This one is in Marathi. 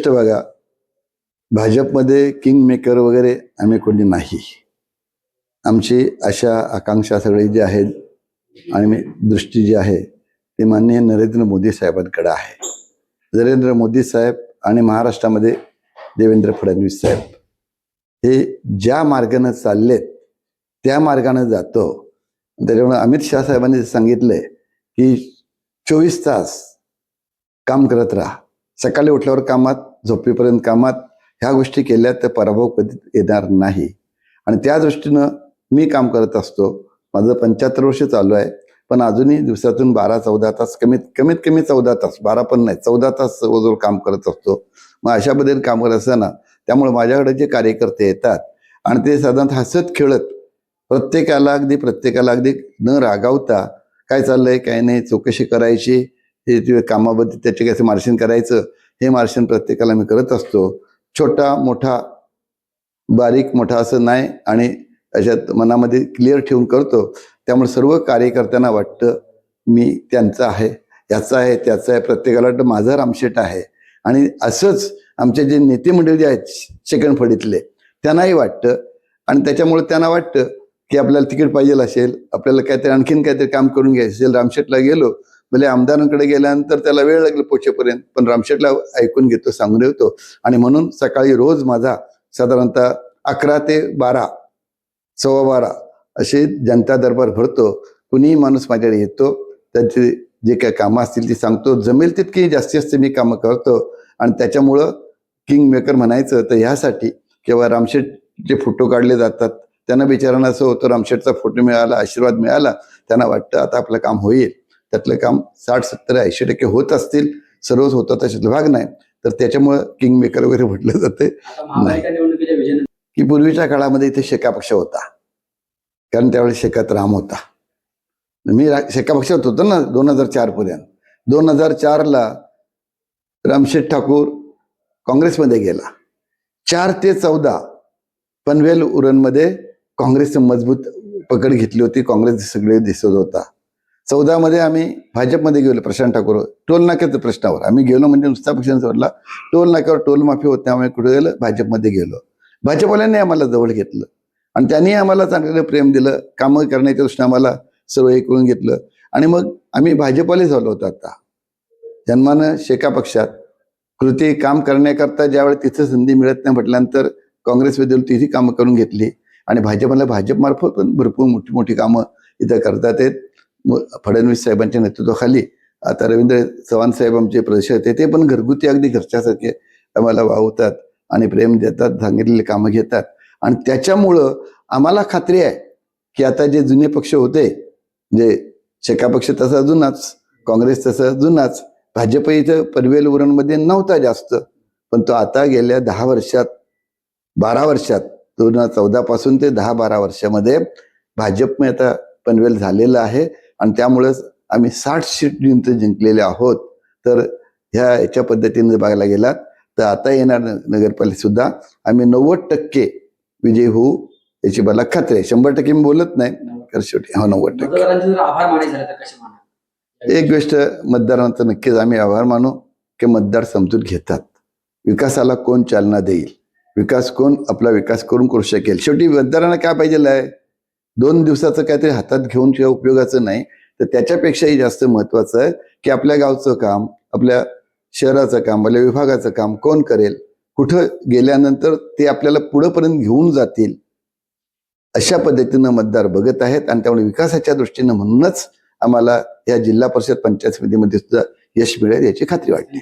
गोष्ट बघा भाजपमध्ये किंग मेकर वगैरे आम्ही कोणी नाही. आमची आशा आकांक्षा सगळी जी आहेत आणि दृष्टी जी आहे ती माननीय नरेंद्र मोदी साहेबांकडे आहे. नरेंद्र मोदी साहेब आणि महाराष्ट्रामध्ये देवेंद्र फडणवीस साहेब. हे ज्या मार्गानं चाललेत त्या मार्गानं जातो. त्याच्यामुळे अमित शहा साहेबांनी सांगितलंय की चोवीस तास काम करत राहा. सकाळी उठल्यावर कामात झोपेपर्यंत कामात ह्या गोष्टी केल्या तर पराभव कधी येणार नाही. आणि त्या दृष्टीनं मी काम करत असतो. माझं पंच्याहत्तर वर्ष चालू आहे. पण अजूनही दिवसातून बारा चौदा तास कमीत कमीत कमी चौदा तास बारा पण नाही चौदा तास जवळजवळ काम करत असतो. मग अशा पद्धतीने काम करत असताना त्यामुळे माझ्याकडे जे कार्यकर्ते येतात आणि ते साधारणतः हसत खेळत प्रत्येकाला अगदी प्रत्येकाला अगदी न रागावता काय चाललंय काय नाही चौकशी करायची हे ते कामाबद्दल त्याचे कसं मार्शन करायचं हे मार्शन प्रत्येकाला मी करत असतो. छोटा मोठा बारीक मोठा असं नाही आणि अशात मनामध्ये क्लिअर ठेवून करतो. त्यामुळे सर्व कार्यकर्त्यांना वाटतं मी त्यांचं आहे याचं आहे त्याचं आहे. प्रत्येकाला वाटतं माझं रामशेट आहे. आणि असंच आमचे जे नेते मंडळी जे आहेत सेकंड त्यांनाही वाटतं. आणि त्याच्यामुळे त्यांना वाटतं की आपल्याला तिकीट पाहिजे असेल आपल्याला काहीतरी आणखीन काहीतरी काम करून घ्यायचं असेल रामशेटला गेलो भले आमदारांकडे गेल्यानंतर त्याला वेळ लागेल पोचेपर्यंत पण रामशेटला ऐकून घेतो सांगून येतो आणि म्हणून सकाळी रोज माझा साधारणतः अकरा ते बारा सव्वा बारा असे जनता दरबार भरतो. कुणीही माणूस माझ्याकडे येतो त्याची जे काही कामं असतील ती सांगतो. जमेल तितकी जास्तीत जास्त मी कामं करतो. आणि त्याच्यामुळं किंग मेकर म्हणायचं तर ह्यासाठी किंवा रामशेठ जे फोटो काढले जातात त्यांना बिचारांना असं होतं रामशेठचा फोटो मिळाला आशीर्वाद मिळाला त्यांना वाटतं आता आपलं काम होईल. त्यातलं काम साठ सत्तर ऐंशी टक्के होत असतील सर्वच होतं त्याच्यातला भाग नाही. तर त्याच्यामुळं किंग मेकर वगैरे म्हटलं जाते विजय की पूर्वीच्या काळामध्ये इथे शेका पक्ष होता. कारण त्यावेळेस शेकात राम होता. मी रा- शेका पक्षात होतो ना दोन हजार चार पर्यंत. दोन हजार चारला रामशेठ ठाकूर काँग्रेसमध्ये गेला. चार ते चौदा पनवेल उरणमध्ये काँग्रेसचं मजबूत पकड घेतली होती. काँग्रेस सगळे दिसत होता. चौदामध्ये आम्ही भाजपमध्ये गेलो प्रशांत ठाकूर. टोल नाक्याच्या प्रश्नावर आम्ही गेलो म्हणजे नुसता पक्षांचा सोडला. टोल नाक्यावर टोल माफी होत त्यामुळे कुठे गेलं? भाजपमध्ये गेलो. भाजपवाल्यांनी आम्हाला जवळ घेतलं. आणि त्यांनी आम्हाला चांगलं प्रेम दिलं. कामं करण्याच्या दृष्टीने आम्हाला सर्व हे करून घेतलं. आणि मग आम्ही भाजपवाले झालो होतो आता. जन्मानं शेका पक्षात. कृती काम करण्याकरता ज्यावेळी तिथं संधी मिळत नाही म्हटल्यानंतर काँग्रेसमध्ये तिथे कामं करून घेतली. आणि भाजपला भाजपमार्फत पण भरपूर मोठी मोठी कामं इथं करतात आहेत. फडणवीस साहेबांच्या नेतृत्वाखाली आता रवींद्र चव्हाण साहेब आमचे प्रदेश आहेत ते पण घरगुती अगदी घरच्यासारखे आम्हाला वावतात आणि प्रेम देतात सांगितलेले कामं घेतात. आणि त्याच्यामुळं आम्हाला खात्री आहे की आता जे जुने पक्ष होते जे शेका पक्ष तसा जुनाच काँग्रेस तसा जुनाच भाजप इथं पनवेल उरणमध्ये नव्हता जास्त. पण तो आता गेल्या दहा वर्षात बारा वर्षात दोन हजार चौदा पासून ते दहा बारा वर्षामध्ये भाजप आता पनवेल झालेलं आहे. आणि त्यामुळेच आम्ही साठ सीट जिंक जिंकलेले आहोत. तर ह्या याच्या पद्धतीने बघायला गेलात तर आता येणार नगरपालिका सुद्धा आम्ही नव्वद टक्के विजयी होऊ याची मला खात्री आहे. शंभर टक्के मी बोलत नाही कारण शेवटी हो नव्वद टक्के. तर एक गोष्ट मतदारांचा नक्कीच आम्ही आभार मानू की मतदार समजून घेतात. विकासाला कोण चालना देईल? विकास कोण आपला विकास करून करू शकेल? शेवटी मतदारांना काय पाहिजे आहे? दोन दिवसाचं काहीतरी हातात घेऊन किंवा उपयोगाचं नाही तर त्याच्यापेक्षाही जास्त महत्वाचं आहे की आपल्या गावचं काम आपल्या शहराचं काम आपल्या विभागाचं काम कोण करेल कुठं गेल्यानंतर ते आपल्याला पुढंपर्यंत घेऊन जातील अशा पद्धतीनं मतदार बघत आहेत आणि त्यामुळे विकासाच्या दृष्टीनं म्हणूनच आम्हाला या जिल्हा परिषद पंचायत समितीमध्ये सुद्धा यश मिळेल याची खात्री वाटली.